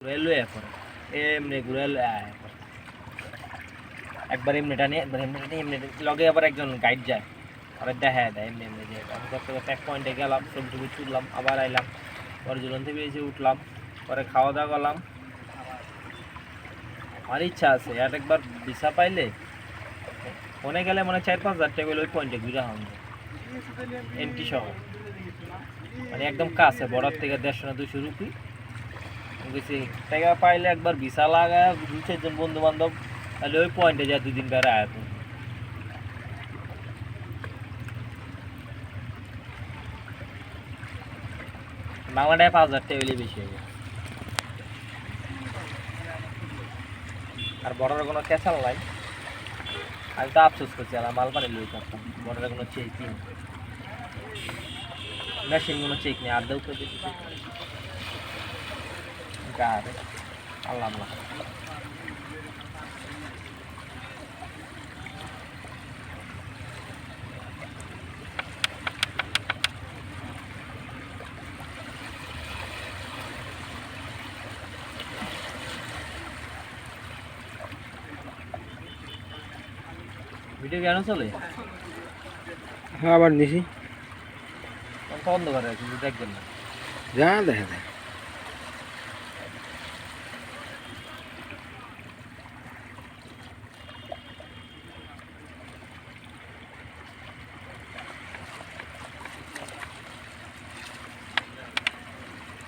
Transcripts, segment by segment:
ঘুরে লয়ে পরে এমনি ঘুরে লয়ে একবার এমনি টানি, একবার এমনি টানি, এমনি লগে আবার একজন গাইড যায়। আবার দেখা দেয়, এমনি এমনি যে আমি করতে করতে এক পয়েন্টে গেলাম ছবি টবি তুললাম, আবার আইলাম। পরে ঝুলন থেকে উঠলাম। পরে খাওয়া দাওয়া করলাম। আমার ইচ্ছা আছে, আর একবার ভিসা পাইলে ফোনে গেলে মানে চার পাঁচ হাজার টাকা ওই পয়েন্টে ঘুরে হন এন্ট্রি সহ মানে একদম কাছে, বর্ডার থেকে দেড়শো না দুশো রুপি। আমি টাকা পাইলে একবার ভিসা লাগায় দু চারজন বন্ধু বান্ধব তাহলে ওই পয়েন্টে যায় দুদিন বেড়ে আয় তুমি বাংলাটায় পাঁচ হাজার টাকা বেশি হয়ে আর বড়ের কোনো ক্যাচাল নাই। আমি তো আফসোস করছি, আর মাল পানি লই করতাম বড়ের কোনো চেক নেই। মেশিন কোনো চেক নেই, আর দেও করে গাড়ি আল্লাহ আল্লাহ ভিডিও কেন চলে? হ্যাঁ আবার তো বন্ধ করে কিন্তু দেখবেন না। যা দেখা যায়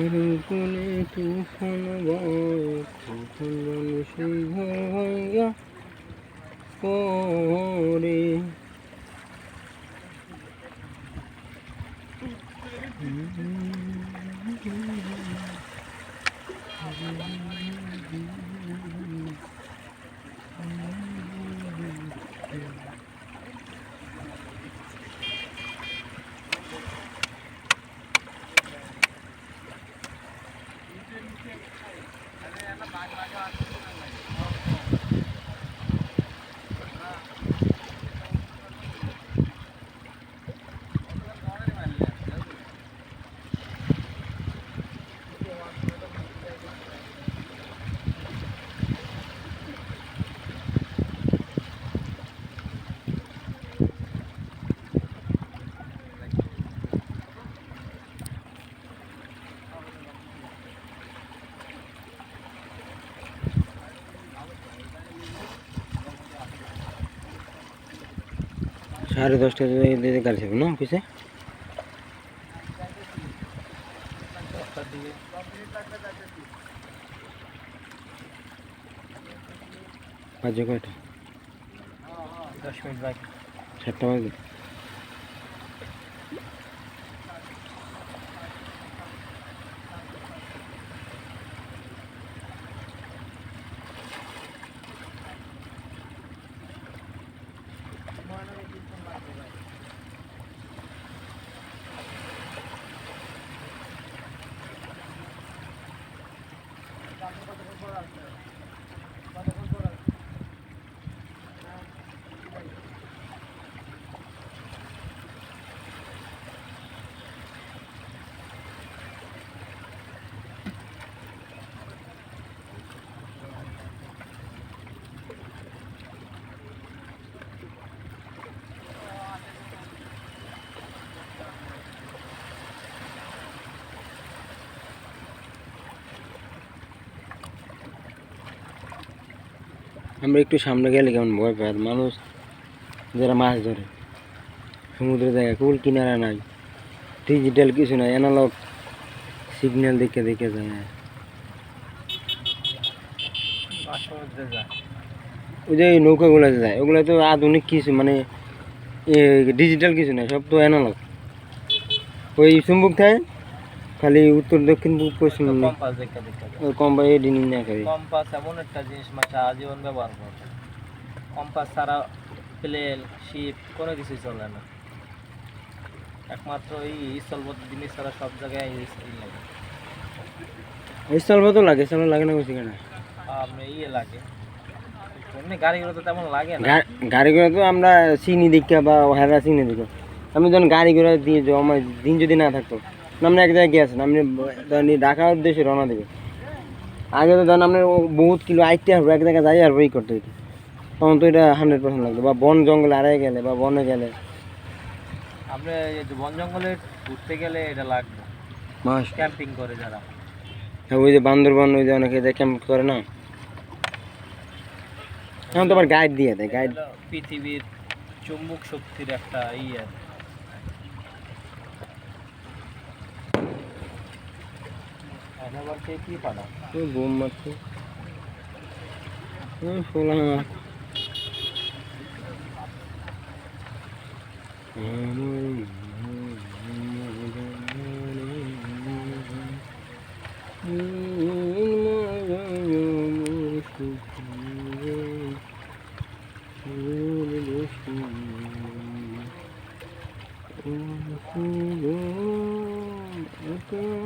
তার কোনে তুফান বয় তুফান ঘর পরে my god, my god. সাড়ে দশটা গাড়ি থাকবে না অফিসে বাজে কয়টা? দশ মিনিট বাকি। সাতটা বাজে これはあるけど。আমরা একটু সামনে গেলে কেমন ভয় পায়? মানুষ যারা মাছ ধরে সমুদ্রে জায়গা কুল কিনারা নাই ডিজিটাল কিছু নাই অ্যানালগ সিগন্যাল দেখে দেখে যায়। ওই যে নৌকাগুলো যায়, ওগুলো তো আধুনিক কিছু মানে ডিজিটাল কিছু নাই, সব তো অ্যানালগ ওই চুম্বক থাকে খালি উত্তর দক্ষিণ পূব পশ্চিম কম্পাস দেখে দেখে যায় ওই কম বা এডি নিয়ে খাবি কম্পাস এমন একটা জিনিস মাসে আজীবন ব্যবহার করবে কম্পাস ছাড়া প্লেন শিপ কোনো কিছুই চলে না। একমাত্র এই স্থলপথ জিনিস ছাড়া সব জায়গায় লাগে। স্থল তো লাগে স্থল লাগে না বেশি কেন আপনি ইয়ে লাগে। গাড়িগুলো তো তেমন লাগে না। গা- গাড়ি করে তো আমরা চিনি দেখা বা হেরা চিনি দেখা আমি যখন গাড়ি ঘোড়া দিয়ে যাব আমার দিন যদি না থাকতো আপনি এক জায়গায় গিয়েছেন আপনি ধরেন ঢাকার উদ্দেশ্যে রওনা দেবে আগে তো ধরেন আপনার বহুত কিলো আইতে আসব এক জায়গায় যাই আর ওই করতে হইতো। তখন তো এটা হান্ড্রেড পার্সেন্ট লাগতো। বা বন জঙ্গলে আড়াই গেলে বা বনে গেলে। আপনি বন জঙ্গলে ঘুরতে গেলে এটা লাগবে মাস। ক্যাম্পিং করে যারা। হ্যাঁ, ওই যে বান্দরবন ওই যে অনেকে যে ক্যাম্প করে না? এখন তো আবার গাইড দিয়ে দেয় গাইড পৃথিবীর চুম্বক শক্তির একটা ইয়ে। तो घूम मत हाँ, सोलह Good.